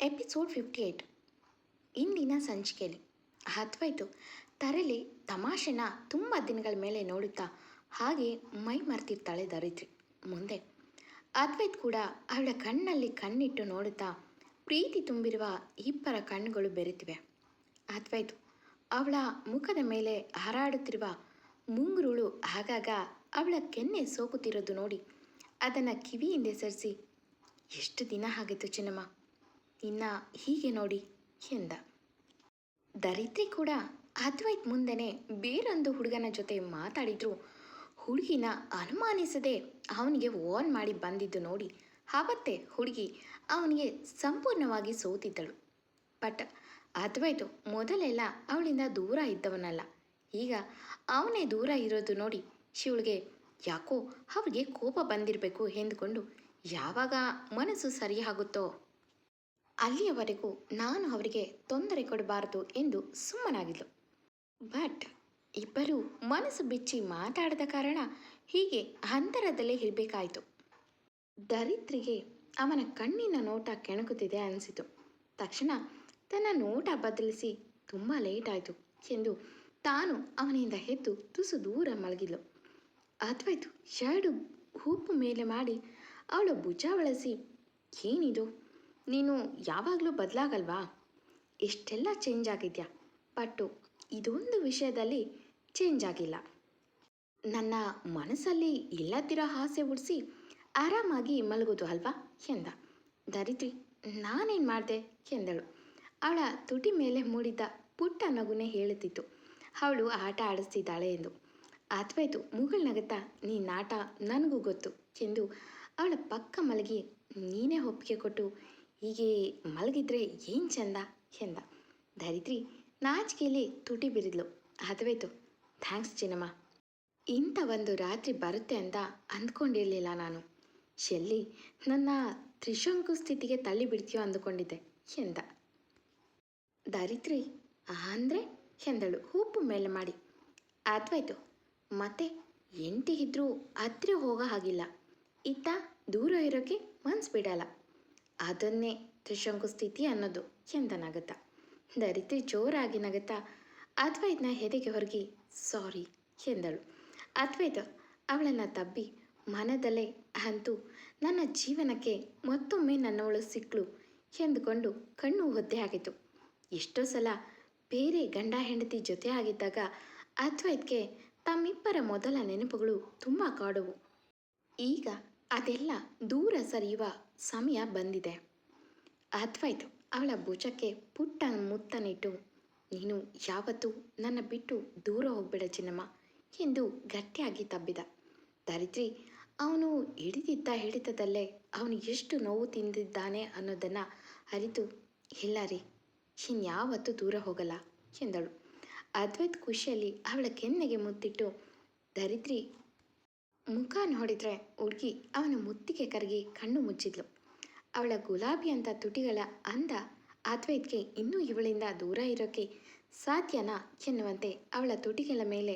Episode fifty eight ಇಂದಿನ ಸಂಚಿಕೆಯಲ್ಲಿ. ಹತ್ವಾಯ್ತು ತರಲಿ, ತಮಾಷೆನ ತುಂಬ ದಿನಗಳ ಮೇಲೆ ನೋಡುತ್ತಾ ಹಾಗೆ ಮೈ ಮರ್ತಿರ್ತಾಳೆ ಧರಿತ್ರಿ ಮುಂದೆ, ಅದ್ವೈತ್ ಕೂಡ ಅವಳ ಕಣ್ಣಲ್ಲಿ ಕಣ್ಣಿಟ್ಟು ನೋಡುತ್ತಾ ಪ್ರೀತಿ ತುಂಬಿರುವ ಇಬ್ಬರ ಕಣ್ಣುಗಳು ಬೆರೆತಿವೆ. ಅದ್ವೈತು, ಅವಳ ಮುಖದ ಮೇಲೆ ಹಾರಾಡುತ್ತಿರುವ ಮುಂಗುರುಳು ಆಗಾಗ ಅವಳ ಕೆನ್ನೆ ಸೋಕುತ್ತಿರೋದು ನೋಡಿ ಅದನ್ನು ಕಿವಿಯಿಂದ ಸರಿಸಿ ಎಷ್ಟು ದಿನ ಆಗಿತ್ತು ಚಿನ್ನಮ್ಮ? ಇನ್ನ ಹೀಗೆ ನೋಡಿ ಎಂದ. ದರಿದ್ರಿ ಕೂಡ ಅದ್ವೈತ್ ಮುಂದೆನೆ ಬೇರೊಂದು ಹುಡುಗನ ಜೊತೆ ಮಾತಾಡಿದ್ರು. ಹುಡುಗಿನ ಅನುಮಾನಿಸದೆ ಅವನಿಗೆ ಓನ್ ಮಾಡಿ ಬಂದಿದ್ದು ನೋಡಿ. ಆವತ್ತೇ ಹುಡುಗಿ ಅವನಿಗೆ ಸಂಪೂರ್ಣವಾಗಿ ಸೋತಿದ್ದಳು. ಬಟ್ ಅದ್ವೈತು ಮೊದಲೆಲ್ಲ ಅವಳಿಂದ ದೂರ ಇದ್ದವನಲ್ಲ. ಈಗ ಅವನೇ ದೂರ ಇರೋದು ನೋಡಿ ಶಿವಳಿಗೆ ಯಾಕೋ ಅವಳಿಗೆ ಕೋಪ ಬಂದಿರಬೇಕು ಎಂದುಕೊಂಡು ಯಾವಾಗ ಮನಸ್ಸು ಸರಿಯಾಗುತ್ತೋ ಅಲ್ಲಿಯವರೆಗೂ ನಾನು ಅವರಿಗೆ ತೊಂದರೆ ಕೊಡಬಾರದು ಎಂದು ಸುಮ್ಮನಾಗಿದ್ಲು. ಬಟ್ ಇಬ್ಬರೂ ಮನಸ್ಸು ಬಿಚ್ಚಿ ಮಾತಾಡದ ಕಾರಣ ಹೀಗೆ ಅಂತರದಲ್ಲೇ ಇರಬೇಕಾಯಿತು. ದರಿದ್ರಿಗೆ ಅವನ ಕಣ್ಣಿನ ನೋಟ ಕೆಣಕುತ್ತಿದೆ ಅನಿಸಿತು. ತಕ್ಷಣ ತನ್ನ ನೋಟ ಬದಲಿಸಿ ತುಂಬ ಲೇಟ್ ಆಯಿತು ಎಂದು ತಾನು ಅವನಿಂದ ಎದ್ದು ತುಸು ದೂರ ಮಲಗಿದ್ಲು. ಅದ್ವೈತು ಎರಡು ಹೂಪು ಮೇಲೆ ಮಾಡಿ ಅವಳು ಭುಜ ಬಳಸಿ, ಏನಿದು? ನೀನು ಯಾವಾಗಲೂ ಬದಲಾಗಲ್ವಾ? ಎಷ್ಟೆಲ್ಲ ಚೇಂಜ್ ಆಗಿದ್ಯಾ? ಬಟ್ಟು ಇದೊಂದು ವಿಷಯದಲ್ಲಿ ಚೇಂಜ್ ಆಗಿಲ್ಲ. ನನ್ನ ಮನಸ್ಸಲ್ಲಿ ಇಲ್ಲದಿರೋ ಆಸೆ ಉಡಿಸಿ ಆರಾಮಾಗಿ ಮಲಗೋದು ಅಲ್ವಾ? ಎಂದ. ಧರಿತ್ರಿ ನಾನೇನು ಮಾಡಿದೆ? ಎಂದಳು. ಅವಳ ತುಟಿ ಮೇಲೆ ಮೂಡಿದ್ದ ಪುಟ್ಟ ನಗುನೆ ಹೇಳುತ್ತಿತ್ತು. ಅವಳು ಆಟ ಆಡಿಸ್ತಿದ್ದಾಳೆ ಎಂದು. ಅದ್ವೈತು ಮುಗಳ್ ನಗುತ್ತಾ, ನೀನ್ ಆಟ ನನಗೂ ಗೊತ್ತು ಎಂದು ಅವಳ ಪಕ್ಕ ಮಲಗಿ ನೀನೇ ಒಪ್ಪಿಗೆ ಕೊಟ್ಟು ಹೀಗೆ ಮಲಗಿದ್ರೆ ಏನು ಚಂದ ಎಂದ. ಧರಿತ್ರಿ ನಾಚಿಕೆಯಲ್ಲಿ ತುಟಿ ಬಿರಿದ್ಲು. ಅದ್ವೈತು ಥ್ಯಾಂಕ್ಸ್ ಚಿನ್ನಮ್ಮ. ಇಂಥ ಒಂದು ರಾತ್ರಿ ಬರುತ್ತೆ ಅಂತ ಅಂದ್ಕೊಂಡಿರಲಿಲ್ಲ ನಾನು. ಶೆಲ್ಲಿ, ನನ್ನ ತ್ರಿಶಂಕು ಸ್ಥಿತಿಗೆ ತಳ್ಳಿ ಬಿಡ್ತೀಯೋ ಅಂದುಕೊಂಡಿದ್ದೆ ಎಂದ. ಧರಿತ್ರಿ ಅಂದರೆ ಎಂದಳು. ಹೂಪು ಮೇಲೆ ಮಾಡಿ. ಅದ್ವೈತು ಮತ್ತೆ ಎಂಟಿಗಿದ್ರೂ ಹತ್ತಿರ ಹೋಗೋ ಹಾಗಿಲ್ಲ. ಇತ್ತ ದೂರ ಇರೋಕ್ಕೆ ಮನ್ಸು ಬಿಡಲ್ಲ. ಅದನ್ನೇ ತ್ರಿಶಂಕು ಸ್ಥಿತಿ ಅನ್ನೋದು. ನಗತ ಧರಿತ್ರಿ ಜೋರಾಗಿ ನಗತ ಅದ್ವೈತ್ನ ಹೆದೆಗೆ ಹೊರಗಿ, ಸಾರಿ, ಎಂದಳು. ಅದ್ವೈತ ಅವಳನ್ನು ತಬ್ಬಿ, ಮನದಲ್ಲೇ ಅಂತೂ, ನನ್ನ ಜೀವನಕ್ಕೆ ಮತ್ತೊಮ್ಮೆ ನನ್ನವಳು ಸಿಕ್ಕಳು ಎಂದುಕೊಂಡು ಕಣ್ಣು ಒದ್ದೆ ಆಗಿತ್ತು. ಎಷ್ಟೋ ಸಲ ಬೇರೆ ಗಂಡ ಹೆಂಡತಿ ಜೊತೆ ಆಗಿದ್ದಾಗ ಅದ್ವೈತ್ಗೆ ತಮ್ಮಿಬ್ಬರ ಮೊದಲ ನೆನಪುಗಳು ತುಂಬ ಕಾಡುವು. ಈಗ ಅದೆಲ್ಲ ದೂರ ಸರಿಯುವ ಸಮಯ ಬಂದಿದೆ. ಅದ್ವೈತ್ ಅವಳ ಭುಜಕ್ಕೆ ಪುಟ್ಟ ಮುತ್ತನಿಟ್ಟು, ನೀನು ಯಾವತ್ತೂ ನನ್ನ ಬಿಟ್ಟು ದೂರ ಹೋಗ್ಬೇಡ ಚಿನ್ನಮ್ಮ ಎಂದು ಗಟ್ಟಿಯಾಗಿ ತಬ್ಬಿದ. ದರಿದ್ರಿ, ಅವನು ಹಿಡಿದಿದ್ದ ಹಿಡಿತದಲ್ಲೇ ಅವನು ಎಷ್ಟು ನೋವು ತಿಂದಿದ್ದಾನೆ ಅನ್ನೋದನ್ನು ಅರಿತು, ಇಲ್ಲ ರೀ, ಇನ್ಯಾವತ್ತೂ ದೂರ ಹೋಗಲ್ಲ ಎಂದಳು. ಅದ್ವೈತ್ ಖುಷಿಯಲ್ಲಿ ಅವಳ ಕೆನ್ನೆಗೆ ಮುತ್ತಿಟ್ಟು, ದರಿದ್ರಿ ಮುಖ ನೋಡಿದ್ರೆ ಹುಡುಗಿ ಅವನ ಮುತ್ತಿಗೆ ಕರಗಿ ಕಣ್ಣು ಮುಚ್ಚಿದ್ಲು. ಅವಳ ಗುಲಾಬಿ ಅಂತ ತುಟಿಗಳ ಅಂದ ಅದ್ವೈತ್ಗೆ ಇನ್ನೂ ಇವಳಿಂದ ದೂರ ಇರೋಕೆ ಸಾಧ್ಯನಾ ಎನ್ನುವಂತೆ ಅವಳ ತುಟಿಗಳ ಮೇಲೆ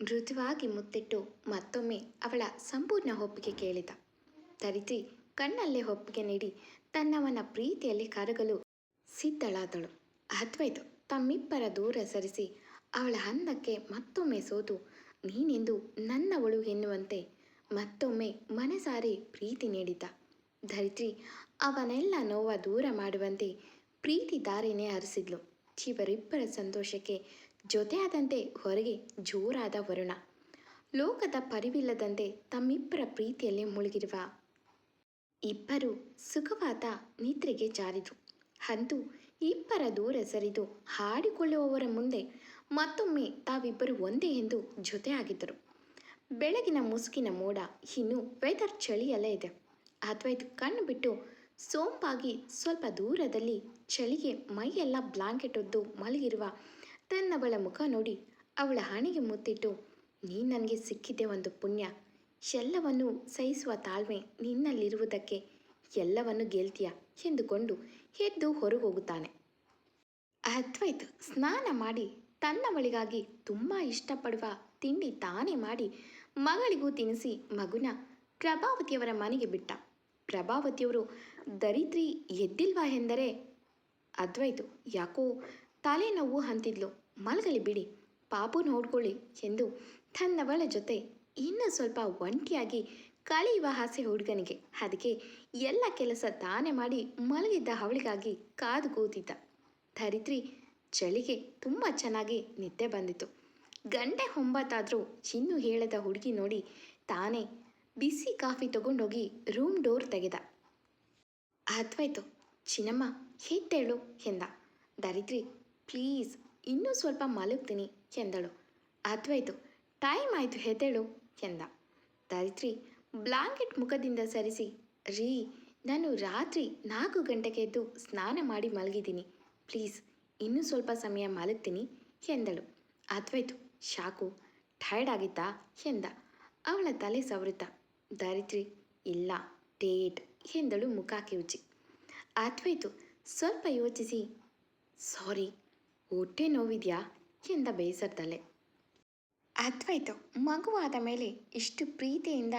ಮೃದುವಾಗಿ ಮುತ್ತಿಟ್ಟು ಮತ್ತೊಮ್ಮೆ ಅವಳ ಸಂಪೂರ್ಣ ಒಪ್ಪಿಗೆ ಕೇಳಿದ. ತರಿತಿ ಕಣ್ಣಲ್ಲೇ ಒಪ್ಪಿಗೆ ನೀಡಿ ತನ್ನವನ ಪ್ರೀತಿಯಲ್ಲಿ ಕರಗಲು ಸಿದ್ಧಳಾದಳು. ಅದ್ವೈತು ತಮ್ಮಿಬ್ಬರ ದೂರ ಸರಿಸಿ ಅವಳ ಹಂದಕ್ಕೆ ಮತ್ತೊಮ್ಮೆ ಸೋತು ನೀನೆಂದು ನನ್ನವಳು ಎನ್ನುವಂತೆ ಮತ್ತೊಮ್ಮೆ ಮನಸಾರೆ ಪ್ರೀತಿ ನೀಡಿದ್ದ. ಧರಿತ್ರಿ, ಅವನೆಲ್ಲ ನೋವ ದೂರ ಮಾಡುವಂತೆ ಪ್ರೀತಿ ದಾರಿನೇ ಹರಿಸಿದ್ಲು ಇವರಿಬ್ಬರ ಸಂತೋಷಕ್ಕೆ ಜೊತೆಯಾದಂತೆ ಹೊರಗೆ ಜೋರಾದ ವರುಣ. ಲೋಕದ ಪರಿವಿಲ್ಲದಂತೆ ತಮ್ಮಿಬ್ಬರ ಪ್ರೀತಿಯಲ್ಲಿ ಮುಳುಗಿರುವ ಇಬ್ಬರು ಸುಖವಾದ ನಿದ್ರೆಗೆ ಜಾರಿದು ಅಂತೂ ಇಬ್ಬರ ದೂರ ಸರಿದು ಹಾಡಿಕೊಳ್ಳುವವರ ಮುಂದೆ ಮತ್ತೊಮ್ಮೆ ತಾವಿಬ್ಬರು ಒಂದೇ ಎಂದು ಜೊತೆಯಾಗಿದ್ದರು. ಬೆಳಗಿನ ಮುಸುಕಿನ ಮೋಡ ಇನ್ನು ವೆದರ್ ಚಳಿಯಲ್ಲೇ ಇದೆ. ಅದ್ವೈತ್ ಕಣ್ಣು ಬಿಟ್ಟು ಸೋಂಪಾಗಿ ಸ್ವಲ್ಪ ದೂರದಲ್ಲಿ ಚಳಿಗೆ ಮೈಯೆಲ್ಲ ಬ್ಲಾಂಕೆಟ್ ಒದ್ದು ಮಲಗಿರುವ ತನ್ನವಳ ಮುಖ ನೋಡಿ ಅವಳ ಹಣೆಗೆ ಮುತ್ತಿಟ್ಟು ನೀ ನನಗೆ ಸಿಕ್ಕಿದ್ದೆ ಒಂದು ಪುಣ್ಯ. ಎಲ್ಲವನ್ನು ಸಹಿಸುವ ತಾಳ್ಮೆ ನಿನ್ನಲ್ಲಿರುವುದಕ್ಕೆ ಎಲ್ಲವನ್ನು ಗೆಲ್ತೀಯ ಎಂದುಕೊಂಡು ಎದ್ದು ಹೊರಗೋಗುತ್ತಾನೆ ಅದ್ವೈತ್ ಸ್ನಾನ ಮಾಡಿ ತನ್ನವಳಿಗಾಗಿ ತುಂಬ ಇಷ್ಟಪಡುವ ತಿಂಡಿ ತಾನೇ ಮಾಡಿ ಮಗಳಿಗೂ ತಿನ್ನಿಸಿ ಮಗುನ ಪ್ರಭಾವತಿಯವರ ಮನೆಗೆ ಬಿಟ್ಟ. ಪ್ರಭಾವತಿಯವರು, ದರಿದ್ರಿ ಎದ್ದಿಲ್ವಾ ಎಂದರೆ? ಅದ್ವೈತು, ಯಾಕೋ ತಲೆನೋವು ಅಂತಿದ್ಲು. ಮಲಗಲಿ ಬಿಡಿ, ಪಾಪು ನೋಡ್ಕೊಳ್ಳಿ ಎಂದು ತನ್ನವಳ ಜೊತೆ ಇನ್ನೂ ಸ್ವಲ್ಪ ಒಂಟಿಯಾಗಿ ಕಳೆಯುವ ಆಸೆ ಹುಡುಗನಿಗೆ. ಅದಕ್ಕೆ ಎಲ್ಲ ಕೆಲಸ ತಾನೇ ಮಾಡಿ ಮಲಗಿದ್ದ ಅವಳಿಗಾಗಿ ಕಾದು ಕೂತಿದ್ದ. ಧರಿತ್ರಿ ಚಳಿಗೆ ತುಂಬ ಚೆನ್ನಾಗಿ ನಿದ್ದೆ ಬಂದಿತು ಗಂಟೆ ಒಂಬತ್ತಾದರೂ ಚಿನ್ನು ಹೇಳದ ಹುಡುಗಿ ನೋಡಿ ತಾನೇ ಬಿಸಿ ಕಾಫಿ ತಗೊಂಡೋಗಿ ರೂಮ್ ಡೋರ್ ತೆಗೆದ. ಅದ್ವಾಯ್ತು, ಚಿನ್ನಮ್ಮ ಎದ್ದೇಳು ಎಂದ. ದರಿದ್ರಿ, ಪ್ಲೀಸ್ ಇನ್ನೂ ಸ್ವಲ್ಪ ಮಲಗ್ತೀನಿ ಎಂದಳು. ಅದ್ವಾಯ್ತು, ಟೈಮ್ ಆಯಿತು ಹೆದ್ದೇಳು ಎಂದ. ದರಿದ್ರಿ, ಬ್ಲಾಂಕೆಟ್ ಮುಖದಿಂದ ಸರಿಸಿ, ರೀ ನಾನು ರಾತ್ರಿ ನಾಲ್ಕು ಗಂಟೆಗೆ ಎದ್ದು ಸ್ನಾನ ಮಾಡಿ ಮಲಗಿದ್ದೀನಿ, ಪ್ಲೀಸ್ ಇನ್ನೂ ಸ್ವಲ್ಪ ಸಮಯ ಮಲಗ್ತೀನಿ ಎಂದಳು. ಅದ್ವೈತು ಶಾಕು. ಟೈರ್ಡ್ ಆಗಿತ್ತಾ, ಎಂದ. ಅವಳ ತಲೆ ಸವರಿತ ಧರಿತ್ರಿ ಇಲ್ಲ ಡೇಟ್ ಎಂದಳು ಮುಖ ಕಿವುಚಿ. ಅದ್ವೈತು ಸ್ವಲ್ಪ ಯೋಚಿಸಿ. ಸಾರಿ ಹೊಟ್ಟೆ ನೋವಿದ್ಯಾ, ಎಂದ ಬೇಸರದಲ್ಲೇ ಅದ್ವೈತು ಮಗುವಾದ ಮೇಲೆ ಇಷ್ಟು ಪ್ರೀತಿಯಿಂದ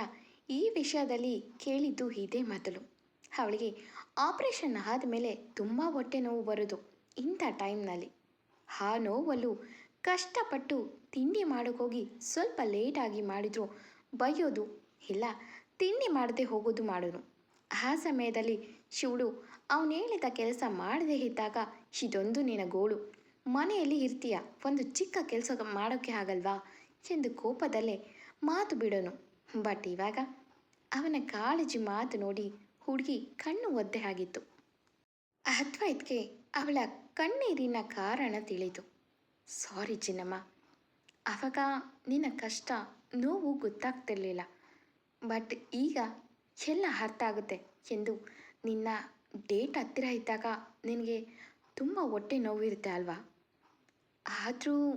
ಈ ವಿಷಯದಲ್ಲಿ ಕೇಳಿದ್ದು ಇದೇ ಮೊದಲು ಅವಳಿಗೆ ಆಪರೇಷನ್ ಆದಮೇಲೆ ತುಂಬ ಹೊಟ್ಟೆ ನೋವು ಬರೋದು. ಇಂಥ ಟೈಮ್ನಲ್ಲಿ ಆ ನೋವಲು ಕಷ್ಟಪಟ್ಟು ತಿಂಡಿ ಮಾಡೋಕ್ಕೋಗಿ ಸ್ವಲ್ಪ ಲೇಟಾಗಿ ಮಾಡಿದ್ರು ಬೈಯೋದು ಇಲ್ಲ, ತಿಂಡಿ ಮಾಡದೆ ಹೋಗೋದು ಮಾಡೋನು. ಆ ಸಮಯದಲ್ಲಿ ಶಿವಳು ಅವನು ಹೇಳಿದ ಕೆಲಸ ಮಾಡದೇ ಇದ್ದಾಗ ಇದೊಂದು ನಿನ್ನ ಗೋಳು. ಮನೆಯಲ್ಲಿ ಇರ್ತೀಯ, ಒಂದು ಚಿಕ್ಕ ಕೆಲಸ ಮಾಡೋಕ್ಕೆ ಆಗಲ್ವಾ? ಎಂದು ಕೋಪದಲ್ಲೇ ಮಾತು ಬಿಡೋನು. ಬಟ್ ಇವಾಗ ಅವನ ಕಾಳಜಿ ಮಾತು ನೋಡಿ ಹುಡುಗಿ ಕಣ್ಣು ಒದ್ದೆ ಆಗಿತ್ತು. ಅದ್ವೈತ್ಗೆ ಅವಳ ಕಣ್ಣೀರಿನ ಕಾರಣ ತಿಳಿದು. ಸಾರಿ ಚಿನ್ನಮ್ಮ ಆವಾಗ ನಿನ್ನ ಕಷ್ಟ ನೋವು ಗೊತ್ತಾಗ್ತಿರ್ಲಿಲ್ಲ. ಬಟ್ ಈಗ ಎಲ್ಲ ಅರ್ಥ ಆಗುತ್ತೆ ಎಂದು ನಿನ್ನ ಡೇಟ್ ಹತ್ತಿರ ಇದ್ದಾಗ ನಿನಗೆ ತುಂಬ ಹೊಟ್ಟೆ ನೋವಿರುತ್ತೆ ಅಲ್ವಾ? ಆದರೂ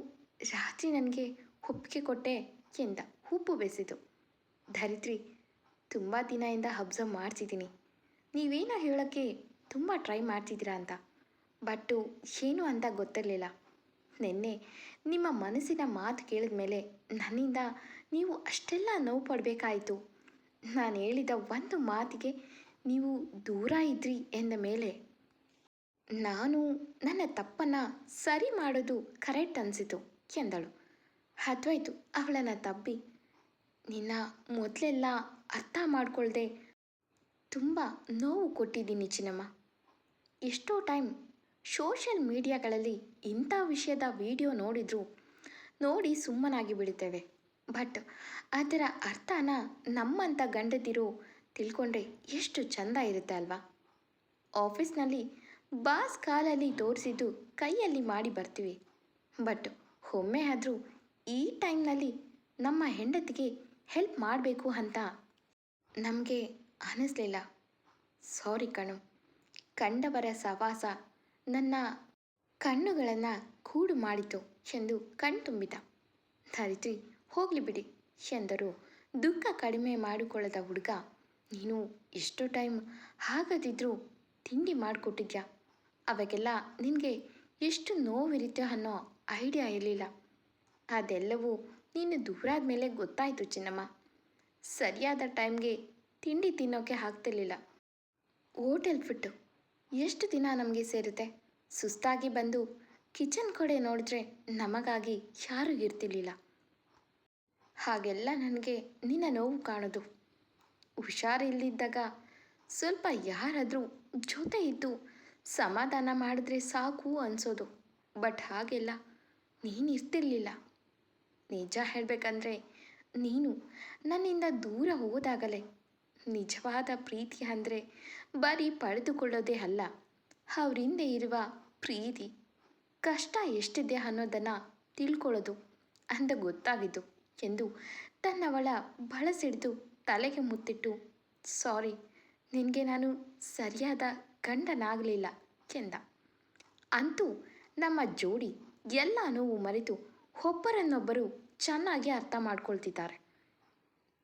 ರಾತ್ರಿ ನನಗೆ ಒಪ್ಪಿಗೆ ಕೊಟ್ಟೆ ಎಂದ. ಉಪ್ಪು ಬೆಸಿತು ಧರಿತ್ರಿ ತುಂಬ ದಿನದಿಂದ ಅಬ್ಸರ್ವ್ ಮಾಡ್ತಿದ್ದೀನಿ. ನೀವೇನೋ ಹೇಳೋಕ್ಕೆ ತುಂಬ ಟ್ರೈ ಮಾಡ್ತಿದ್ದೀರಾ ಅಂತ. ಬಟ್ಟು ಏನು ಅಂತ ಗೊತ್ತಿರಲಿಲ್ಲ. ನಿನ್ನೆ ನಿಮ್ಮ ಮನಸ್ಸಿನ ಮಾತು ಕೇಳಿದ ಮೇಲೆ ನನ್ನಿಂದ ನೀವು ಅಷ್ಟೆಲ್ಲ ನೋವು ಪಡಬೇಕಾಯಿತು. ನಾನು ಹೇಳಿದ ಒಂದು ಮಾತಿಗೆ ನೀವು ದೂರ ಇದ್ರಿ ಎಂದ ಮೇಲೆ ನಾನು ನನ್ನ ತಪ್ಪನ್ನು ಸರಿ ಮಾಡೋದು ಕರೆಕ್ಟ್ ಅನಿಸಿತು ಎಂದಳು. ಅದ್ವಾಯ್ತು, ಅವಳನ್ನು ತಬ್ಬಿ ನಿನ್ನ ಮೊದಲೆಲ್ಲ ಅರ್ಥ ಮಾಡ್ಕೊಳ್ದೆ ತುಂಬ ನೋವು ಕೊಟ್ಟಿದ್ದೀನಿ ಚಿನ್ನಮ್ಮ. ಎಷ್ಟೋ ಟೈಮ್ ಸೋಷಿಯಲ್ ಮೀಡಿಯಾಗಳಲ್ಲಿ ಇಂಥ ವಿಷಯದ ವಿಡಿಯೋ ನೋಡಿದ್ರು ನೋಡಿ ಸುಮ್ಮನಾಗಿ ಬಿಡುತ್ತೇವೆ. ಬಟ್ ಅದರ ಅರ್ಥನ ನಮ್ಮಂಥ ಗಂಡದಿರು ತಿಳ್ಕೊಂಡ್ರೆ ಎಷ್ಟು ಚಂದ ಇರುತ್ತೆ ಅಲ್ವಾ? ಆಫೀಸ್ನಲ್ಲಿ ಬಾಸ್ ಕಾಲಲ್ಲಿ ತೋರಿಸಿದ್ದು ಕೈಯಲ್ಲಿ ಮಾಡಿ ಬರ್ತೀವಿ. ಬಟ್ ಒಮ್ಮೆ ಆದರೂ ಈ ಟೈಮ್ನಲ್ಲಿ ನಮ್ಮ ಹೆಂಡತಿಗೆ ಹೆಲ್ಪ್ ಮಾಡಬೇಕು ಅಂತ ನಮಗೆ ಅನ್ನಿಸ್ಲಿಲ್ಲ ಸಾರಿ ಕಣು. ಕಂಡವರ ಸವಾಸ ನನ್ನ ಕಣ್ಣುಗಳನ್ನು ಕೂಡು ಮಾಡಿತು ಎಂದು ಕಣ್ತುಂಬಿದ ಧರಿತ್ರಿ ಹೋಗಲಿ ಬಿಡಿ ಎಂದರು ದುಃಖ ಕಡಿಮೆ ಮಾಡಿಕೊಳ್ಳದ ಹುಡುಗ. ನೀನು ಎಷ್ಟು ಟೈಮ್ ಆಗದಿದ್ರೂ ತಿಂಡಿ ಮಾಡಿಕೊಟ್ಟಿದ್ಯಾ? ಅವಾಗೆಲ್ಲ ನಿನಗೆ ಎಷ್ಟು ನೋವಿರುತ್ತೆ ಅನ್ನೋ ಐಡಿಯಾ ಇರಲಿಲ್ಲ. ಅದೆಲ್ಲವೂ ನೀನು ದೂರಾದ ಮೇಲೆ ಗೊತ್ತಾಯಿತು ಚಿನ್ನಮ್ಮ. ಸರಿಯಾದ ಟೈಮ್ಗೆ ತಿಂಡಿ ತಿನ್ನೋಕ್ಕೆ ಆಗ್ತಿರ್ಲಿಲ್ಲ. ಓಟೆಲ್ ಫುಡ್ಡು ಎಷ್ಟು ದಿನ ನಮಗೆ ಸೇರುತ್ತೆ? ಸುಸ್ತಾಗಿ ಬಂದು ಕಿಚನ್ ಕಡೆ ನೋಡಿದ್ರೆ ನಮಗಾಗಿ ಯಾರೂ ಇರ್ತಿರ್ಲಿಲ್ಲ. ಹಾಗೆಲ್ಲ ನನಗೆ ನಿನ್ನ ನೋವು ಕಾಣೋದು. ಹುಷಾರಿಲ್ಲದಿದ್ದಾಗ ಸ್ವಲ್ಪ ಯಾರಾದರೂ ಜೊತೆ ಇದ್ದು ಸಮಾಧಾನ ಮಾಡಿದ್ರೆ ಸಾಕು ಅನ್ಸೋದು. ಬಟ್ ಹಾಗೆಲ್ಲ ನೀನು ಇರ್ತಿರ್ಲಿಲ್ಲ. ನಿಜ ಹೇಳಬೇಕಂದ್ರೆ ನೀನು ನನ್ನಿಂದ ದೂರ ಹೋದಾಗಲೇ ನಿಜವಾದ ಪ್ರೀತಿ ಅಂದರೆ ಬರೀ ಪಡೆದುಕೊಳ್ಳೋದೇ ಅಲ್ಲ, ಅವರಿಂದ ಇರುವ ಪ್ರೀತಿ, ಕಷ್ಟ ಎಷ್ಟಿದೆ ಅನ್ನೋದನ್ನು ತಿಳ್ಕೊಳ್ಳೋದು ಅಂತ ಗೊತ್ತಾಗಿದ್ದು ಎಂದು ತನ್ನವಳ ಬಳಸಿಡಿದು ತಲೆಗೆ ಮುತ್ತಿಟ್ಟು, ಸಾರಿ, ನಿನಗೆ ನಾನು ಸರಿಯಾದ ಗಂಡನಾಗಲಿಲ್ಲ ಎಂದ. ಅಂತೂ ನಮ್ಮ ಜೋಡಿ ಎಲ್ಲ ನೋವು ಮರೆತು ಒಬ್ಬರನ್ನೊಬ್ಬರು ಚೆನ್ನಾಗಿ ಅರ್ಥ ಮಾಡ್ಕೊಳ್ತಿದ್ದಾರೆ.